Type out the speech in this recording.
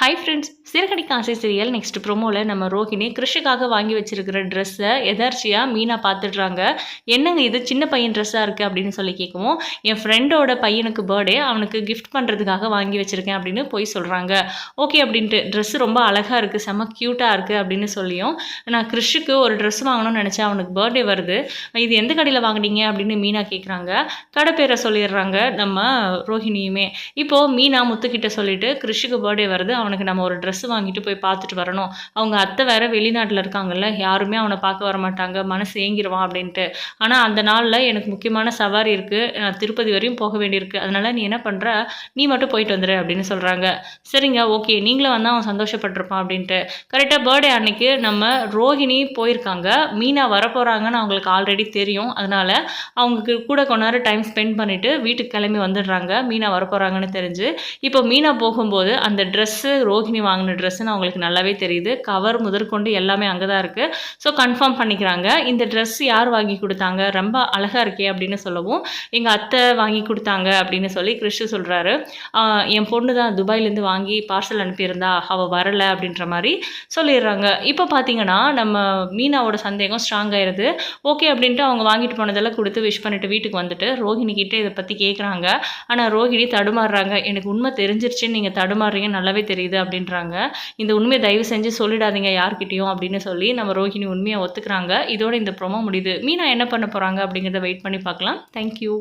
Hi friends சிறகடி காசை serial next ப்ரோமோவில் நம்ம ரோஹிணி கிருஷிக்காக வாங்கி வச்சிருக்கிற ட்ரெஸ்ஸை எதர்ச்சியாக மீனா பார்த்துடுறாங்க. என்னங்க இது? சின்ன பையன் ட்ரெஸ்ஸாக இருக்குது அப்படின்னு சொல்லி கேட்கவும் என் ஃப்ரெண்டோட பையனுக்கு பர்த்டே அவனுக்கு கிஃப்ட் பண்ணுறதுக்காக வாங்கி வச்சுருக்கேன் அப்படின்னு போய் சொல்கிறாங்க ஓகே அப்படின்ட்டு ட்ரெஸ் ரொம்ப அழகாக இருக்குது செம்ம க்யூட்டாக இருக்குது அப்படின்னு சொல்லியும் நான் கிருஷுக்கு ஒரு ட்ரெஸ் வாங்கணும்னு நினச்சேன் அவனுக்கு பர்த்டே வருது. இது எந்த கடையில் வாங்குனீங்க? அப்படின்னு மீனா கேட்குறாங்க. கடை பேரை சொல்லிடுறாங்க நம்ம ரோஹிணியுமே. இப்போது மீனா முத்துக்கிட்ட சொல்லிவிட்டு கிருஷுக்கு பர்த்டே வருது அவனுக்கு நம்ம ஒரு ட்ரெஸ் வாங்கிட்டு போய் பார்த்துட்டு வரணும். அவங்க அத்தை வேற வெளிநாட்டில் இருக்காங்கல்ல யாருமே அவனை பார்க்க வர மாட்டாங்க மனசு ஏங்கிடுவான் அப்படின்ட்டு. ஆனால் அந்த நாளில் எனக்கு முக்கியமான சவாரி இருக்குது நான் திருப்பதி வரையும் போக வேண்டியிருக்கு. அதனால் நீ என்ன பண்ணுற நீ மட்டும் போயிட்டு வந்துடு அப்படின்னு சொல்கிறாங்க சரிங்க ஓகே. நீங்களும் வந்தால் அவன் சந்தோஷப்பட்டிருப்பான் அப்படின்ட்டு. கரெக்டாக பர்த்டே அன்னைக்கு நம்ம ரோஹிணி போயிருக்காங்க. மீனா வரப்போகிறாங்கன்னு அவங்களுக்கு ஆல்ரெடி தெரியும். அதனால் அவங்க கூட கொஞ்ச நேரம் டைம் ஸ்பெண்ட் பண்ணிவிட்டு வீட்டுக்கு கிளம்பி வந்துடுறாங்க. மீனா வரப்போகிறாங்கன்னு தெரிஞ்சு. இப்போ மீனா போகும்போது அந்த ட்ரெஸ்ஸு ரோஹிணி வாங்கின ட்ரெஸ்ஸுன்னு அவங்களுக்கு நல்லாவே தெரியுது. கவர் முதற்கொண்டு எல்லாமே அங்கே தான் இருக்குது ஸோ கன்ஃபார்ம் பண்ணிக்கிறாங்க. இந்த ட்ரெஸ் யார் வாங்கி கொடுத்தாங்க? ரொம்ப அழகாக இருக்கே அப்படின்னு சொல்லவும் எங்கள் அத்தை வாங்கி கொடுத்தாங்க அப்படின்னு சொல்லி கிறிஷு சொல்கிறாரு என் பொண்ணு தான் துபாயிலேருந்து வாங்கி பார்சல் அனுப்பியிருந்தா அவள் வரலை அப்படின்ற மாதிரி சொல்லிடுறாங்க. இப்போ பார்த்தீங்கன்னா நம்ம மீனாவோட சந்தேகம் ஸ்ட்ராங் ஆயிடுது ஓகே அப்படின்ட்டு அவங்க வாங்கிட்டு போனதெல்லாம் கொடுத்து விஷ் பண்ணிட்டு வீட்டுக்கு வந்துட்டு ரோஹிணி கிட்டே இதை பற்றி கேட்குறாங்க ஆனால் ரோஹிணி தடுமாறுறாங்க. எனக்கு உண்மை தெரிஞ்சிருச்சுன்னு நீங்கள் தடுமாறுறீங்க நல்லாவே தெரியுது. தெரியுது அப்படின்றாங்க. இந்த உண்மையை தயவு செஞ்சு சொல்லிடாதீங்க யார்கிட்டையும் அப்படின்னு சொல்லி நம்ம ரோஹிணி உண்மையை ஒத்துக்கிறாங்க. இதோட இந்த ப்ரோமோ முடியுது. மீனா என்ன பண்ண போகிறாங்க அப்படிங்கிறத வெயிட் பண்ணி பார்க்கலாம். தேங்க்யூ